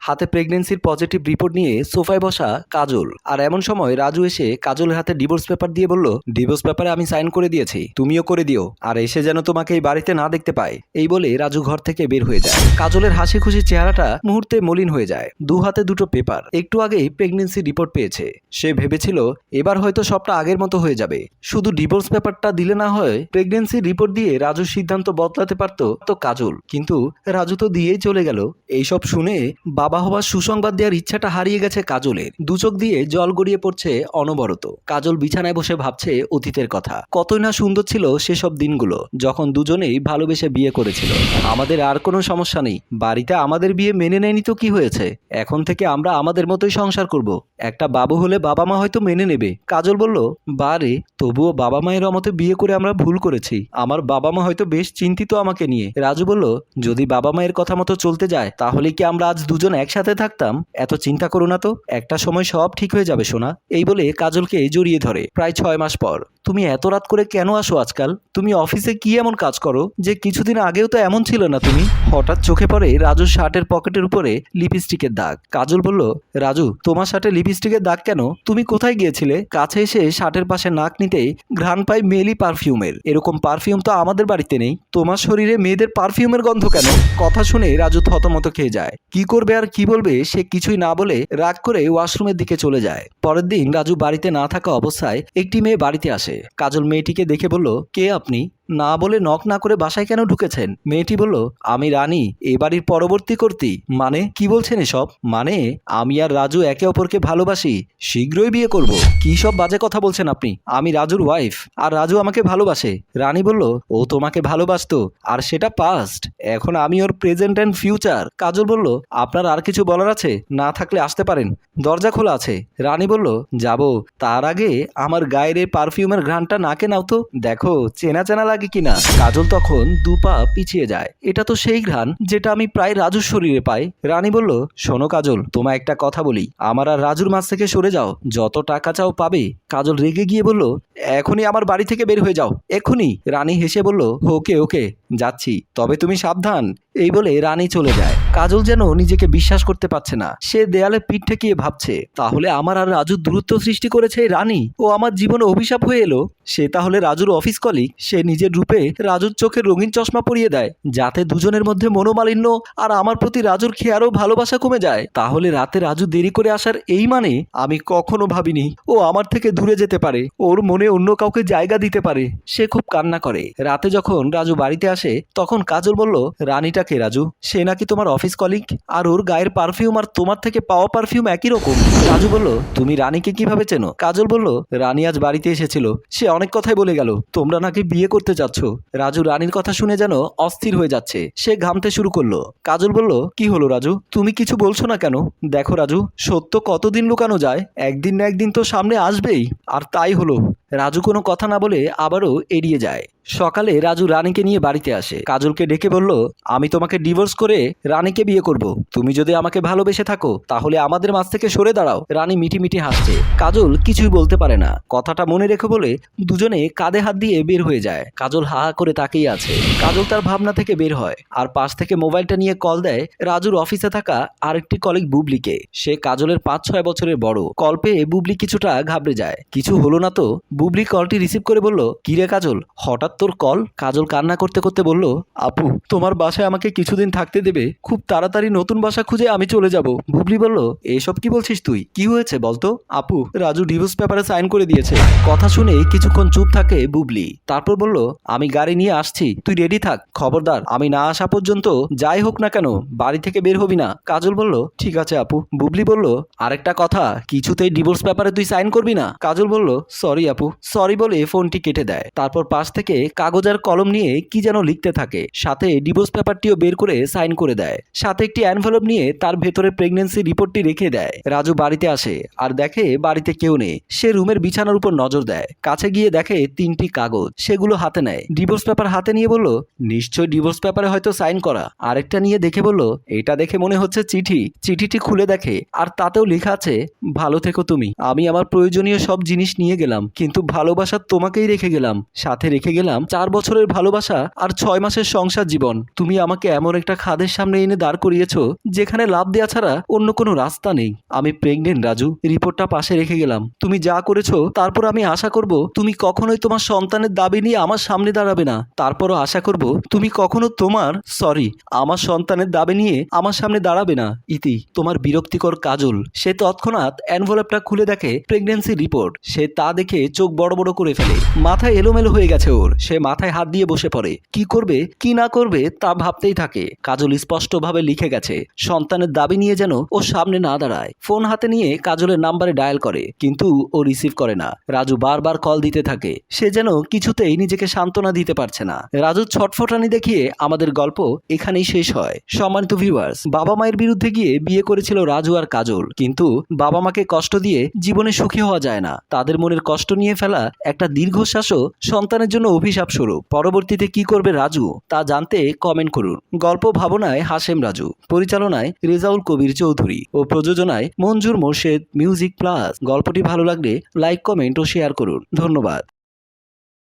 হাতে প্রেগনেন্সির positive report নিয়ে সোফায় বসা কাজল। আর এমন সময় রাজু এসে কাজলের হাতে ডিভোর্স পেপার দিয়ে বলল ডিভোর্স পেপারে আমি সাইন করে দিয়েছি, তুমিও করে দিও, আর এসে যেন তোমাকে এই বাড়িতে না দেখতে পায়। এই বলে রাজু ঘর থেকে বের হয়ে যায়। কাজলের হাসি খুশি চেহারাটা মুহূর্তে মলিন হয়ে যায়। দু হাতে দুটো পেপার একটু আগেই প্রেগনেন্সি রিপোর্ট পেয়েছে। সে ভেবেছিল, এবার হয়তো সবটা আগের মতো হয়ে যাবে। শুধু ডিভোর্স পেপারটা দিলে না হয় প্রেগনেন্সি রিপোর্ট দিয়ে রাজুর সিদ্ধান্ত বদলাতে পারতো তো কাজল। কিন্তু রাজু তো দিয়েই চলে গেল। এইসব শুনে বাবা হওয়ার সুসংবাদ দেওয়ার ইচ্ছাটা হারিয়ে গেছে কাজলের। দুচোখ দিয়ে জল গড়িয়ে পড়ছে অনবরত। কাজল বিছানায় বসে ভাবছে অতীতের কথা। কতই না সুন্দর ছিল সেসব দিনগুলো, যখন দুজনেই ভালোবেসে বিয়ে করেছিল। আমাদের আর কোনো সমস্যা নেই। বাড়িতে আমাদের বিয়ে মেনে নেয়নি তো কি হয়েছে? এখন থেকে আমরা আমাদের মতোই সংসার করব। একটা বাবু হলে বাবা মা হয়তো মেনে নেবে। কাজল বলল বারে তবুও বাবা মায়ের মতে বিয়ে করে আমরা ভুল করেছি। আমার বাবা মা হয়তো বেশ চিন্তিত আমাকে নিয়ে। রাজু বলল, যদি বাবা মায়ের কথা মতো চলতে যায়, তাহলে কি আমরা আজ দুজন একসাথে থাকতাম, এত চিন্তা করো না তো, একটা সময় সব ঠিক হয়ে যাবে সোনা, এই বলে কাজলকে জড়িয়ে ধরে, প্রায় ছয় মাস পর। তুমি এত রাত করে কেন আসো আজকাল? তুমি অফিসে কি এমন কাজ করো যে কিছুদিন আগেও তো এমন ছিল না তুমি? হঠাৎ চোখে পড়ে রাজুর শার্টের পকেটের উপরে লিপস্টিকের দাগ। কাজল বলল, রাজু, তোমার শার্টে লিপস্টিকের দাগ কেন? তুমি কোথায় গিয়েছিলে? কাছে এসে শার্টের পাশে নাক নিতেই ঘ্রাণ পাই মেলি পারফিউমের। এরকম পারফিউম তো আমাদের বাড়িতে নেই। তোমার শরীরে মেয়েদের পারফিউমের গন্ধ কেন? কথা শুনে রাজু থতমত খেয়ে যায়। কি করবে আর কি বলবে সে কিছুই না বলে রাগ করে ওয়াশরুমের দিকে চলে যায়। পরের দিন রাজু বাড়িতে না থাকা অবস্থায় একটি মেয়ে বাড়িতে আসে। কাজল মেয়েটিকে দেখে বলল, কে আপনি? না বলে নক না করে বাসায় কেন ঢুকেছেন? মেয়েটি বলল, আমি রানী, এ বাড়ির পরবর্তী কর্তী। মানে? কি বলছেন এসব? মানে আমি আর রাজু একে অপরকে ভালোবাসি, শীঘ্রই বিয়ে করব। কি সব বাজে কথা বলছেন আপনি? আমি রাজুর ওয়াইফ আর রাজু আমাকে ভালোবাসে। রানী বলল, ও তোমাকে ভালোবাসতো, আর সেটা পাস্ট এখন আমি ওর প্রেজেন্ট অ্যান্ড ফিউচার কাজল বলল, আপনার আর কিছু বলার আছে? না থাকলে আসতে পারেন। দরজা খোলা আছে। রানী বলল, যাব। তার আগে আমার গায়ের পারফিউমের ঘ্রাণটা নাকে নাও তো। দেখো চেনা চেনা লাগে কিনা? কাজল তখন দু পা পিছিয়ে যায়। এটা তো সেই ঘ্রাণ যেটা আমি প্রায় রাজুর শরীরে পাই। রানী বলল, শোনো কাজল, তোমায় একটা কথা বলি। আমার আর রাজুর মাছ থেকে সরে যাও। যত টাকা চাও পাবে। কাজল রেগে গিয়ে বলল, এখনই আমার বাড়ি থেকে বের হয়ে যাও। এখনই রানী হেসে বলল, ওকে ওকে, যাচ্ছি। তবে তুমি সাবধান। এই বলে রানী চলে যায়। কাজল যেন নিজেকে বিশ্বাস করতে পারছে না। সে দেয়ালে পিঠ ঠেকিয়ে ভাবছে, তাহলে আমার আর রাজুর দূরত্ব সৃষ্টি করেছে রানী? ও আমার জীবনে অভিশাপ হয়ে এলো? সে তাহলে রাজুর অফিস কলিগ? সে নিজের রূপে রাজুর চোখে রঙিন চশমা পরিয়ে দেয়, যাতে দুজনের মধ্যে মনোমালিন্য আর আমার প্রতি রাজুর খেয়ে আরও ভালোবাসা কমে যায়। তাহলে রাতে রাজু দেরি করে আসার এই মানে? আমি কখনো ভাবিনি ও আমার থেকে দূরে যেতে পারে, ওর মনে অন্য কাউকে জায়গা দিতে পারে। সে খুব কান্না করে। রাতে যখন রাজু বাড়িতে আসে, তখন কাজল বলল, রানীটা কে রাজু? সে নাকি তোমার অফিস কলিগ আর ওর গায়ের পারফিউম আর তোমার থেকে পাওয়া পারফিউম একই রকম? রাজু বলল, তুমি রানীকে কীভাবে চেনো? কাজল বলল, রানী আজ বাড়িতে এসেছিল। সে অনেক কথাই বলে গেল। তোমরা নাকি বিয়ে করতে যাচ্ছ? রাজু রানীর কথা শুনে যেন অস্থির হয়ে যাচ্ছে। সে ঘামতে শুরু করল। কাজল বলল, কি হলো রাজু? তুমি কিছু বলছো না কেন? দেখো রাজু, সত্য কতদিন লুকানো যায়? একদিন না একদিন তো সামনে আসবেই। আর তাই হলো। রাজু কোনো কথা না বলে আবারও এড়িয়ে যায়। সকালে রাজু রানীকে নিয়ে বাড়িতে আসে। কাজলকে ডেকে বলল, আমি তোমাকে ডিভোর্স করে রানীকে বিয়ে করব। তুমি যদি আমাকে ভালোবেসে থাকো, তাহলে আমাদের মাঝ থেকে সরে দাঁড়াও। রানী মিটি মিটি হাসছে। কাজল কিছুই বলতে পারে না। কথাটা মনে রেখে বলে দুজনে কাঁধে হাত দিয়ে বের হয়ে যায়। কাজল হা হা করে তাকিয়ে আছে। কাজল তার ভাবনা থেকে বের হয়। আর পাশ থেকে মোবাইলটা নিয়ে কল দেয় রাজুর অফিসে থাকা আরেকটি কলিগ বুবলিকে। সে কাজলের পাঁচ ছয় বছরের বড়। কল পেয়ে বুবলি কিছুটা ঘাবড়ে যায়। কিছু হলো না তো বুবলি কলটি রিসিভ করে বলল কিরে কাজল? হঠাৎ তোর কল কাজল কান্না করতে করতে বলল, আপু, তোমার বাসায় আমাকে কিছুদিন থাকতে দেবে। খুব তাড়াতাড়ি নতুন বাসা খুঁজে আমি চলে যাব। বুবলি বলল, এসব কি বলছিস তুই? কি হয়েছে বলতো? আপু, রাজু ডিভোর্স পেপারে সাইন করে দিয়েছে। কথা শুনে কিছুক্ষণ চুপ থাকে বুবলি। তারপর বলল, আমি গাড়ি নিয়ে আসছি, তুই রেডি থাক। খবরদার, আমি না আসা পর্যন্ত যাই হোক না কেন, বাড়ি থেকে বের হবি না। কাজল বলল, ঠিক আছে আপু। বুবলি বলল, আরেকটা কথা, কিছুতেই ডিভোর্স পেপারে তুই সাইন করবি না? কাজল বলল সরি আপু। সরি বলে ফোনটি কেটে দেয়। তারপর পাশ থেকে কাগজ আর কলম নিয়ে কি যেন লিখতে থাকে। সাথে ডিভোর্স পেপারটিও বের করে সাইন করে দেয়। সাথে একটি অ্যানভেলপ নিয়ে তার ভেতরে প্রেগনেন্সি রিপোর্টটি রেখে দেয়। রাজু বাড়িতে আসে, আর দেখে বাড়িতে কেউ নেই। সে রুমের বিছানার উপর নজর দেয়। কাছে গিয়ে দেখে তিনটি কাগজ। সেগুলো হাতে নেয়। ডিভোর্স পেপার হাতে নিয়ে বলল নিশ্চয় ডিভোর্স পেপারে হয়তো সাইন করা। আরেকটা নিয়ে দেখে বলল, এটা দেখে মনে হচ্ছে চিঠি। চিঠিটি খুলে দেখে, আর তাতেও লেখা আছে, ভালো থেকো তুমি। আমি আমার প্রয়োজনীয় সব জিনিস নিয়ে গেলাম, কিন্তু কিন্তু ভালোবাসা তোমাকেই রেখে গেলাম। সাথে রেখে গেলাম চার বছরের ভালোবাসা আর ছয় মাসের সংসার জীবন। তুমি আমাকে এমন একটা খাদের সামনে এনে দাঁড় করিয়েছো, যেখানে লাভ দেওয়া ছাড়া অন্য কোনো রাস্তা নেই। আমি প্রেগনেন্ট রাজু। রিপোর্টটা পাশে রেখে গেলাম। তুমি যা করেছ, তারপর আমি আশা করব তুমি কখনোই তোমার সন্তানের দাবি নিয়ে আমার সামনে দাঁড়াবে না। তারপরও আশা করব তুমি কখনো তোমার সরি আমার সন্তানের দাবি নিয়ে আমার সামনে দাঁড়াবে না। ইতি, তোমার বিরক্তিকর কাজল। সে তৎক্ষণাৎ অ্যানভেলপটা খুলে দেখে প্রেগনেন্সি রিপোর্ট সে তা দেখে চোখ বড় বড় করে ফেলে। মাথায় এলোমেলো হয়ে গেছে ওর। সে মাথায় হাত দিয়ে বসে পড়ে। কি করবে, কি না করবে তা ভাবতেই থাকে। কাজল স্পষ্টভাবে লিখে গেছে, সন্তানের দাবি নিয়ে যেন ও সামনে না দাঁড়ায়। ফোন হাতে নিয়ে কাজলের নাম্বারে ডায়াল করে, কিন্তু ও রিসিভ করে না। রাজু বারবার কল দিতে থাকে। সে যেন কিছুতেই নিজেকে সান্ত্বনা দিতে পারছে না। রাজু ছটফটানি দেখিয়ে আমাদের গল্প এখানেই শেষ হয়। সম্মানিত ভিউয়ার্স বাবা মায়ের বিরুদ্ধে গিয়ে বিয়ে করেছিল রাজু আর কাজল। কিন্তু বাবা মাকে কষ্ট দিয়ে জীবনে সুখী হওয়া যায় না। তাদের মনের কষ্ট নিয়ে ফেলা একটা দীর্ঘশ্বাসও সন্তানের জন্য অভিশাপ স্বরূপ। পরবর্তীতে কি করবে রাজু তা জানতে কমেন্ট করুন। গল্প ভাবনায় হাসেম রাজু, পরিচালনায় রেজাউল কবির চৌধুরী ও প্রযোজনায় মঞ্জুর মোর্শেদ মিউজিক প্লাস। গল্পটি ভালো লাগলে লাইক কমেন্ট ও শেয়ার করুন। ধন্যবাদ।